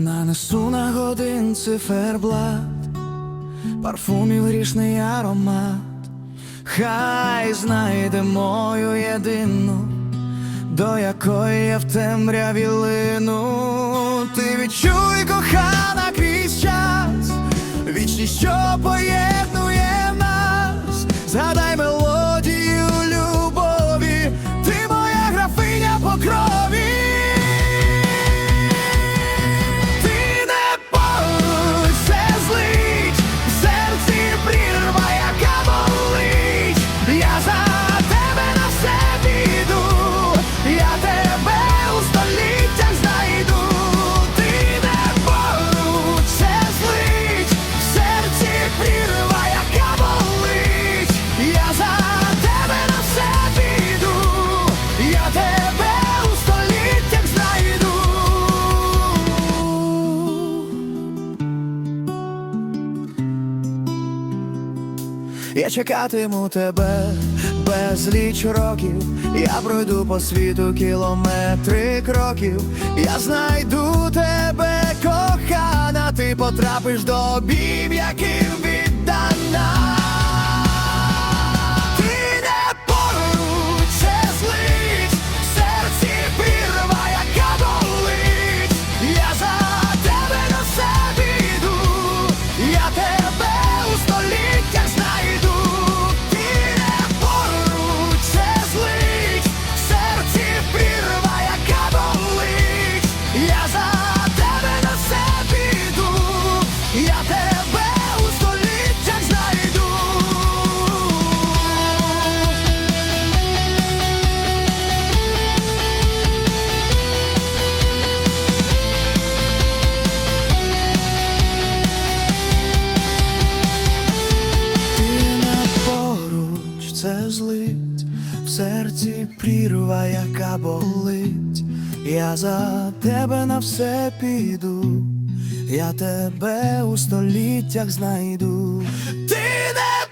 Нанесу на годин циферблат, парфумів грішний аромат, хай знайде мою єдину, до якої я в темряві лину. Ти відчуй, кохана, крізь час, вічність, що поєднує Я чекатиму тебе безліч років. Я пройду по світу кілометри кроків. Я знайду тебе, кохана, ти потрапиш до обійм, яким віддана. Серці прірва, яка болить. Я за тебе на все піду, я тебе у століттях знайду. Ти не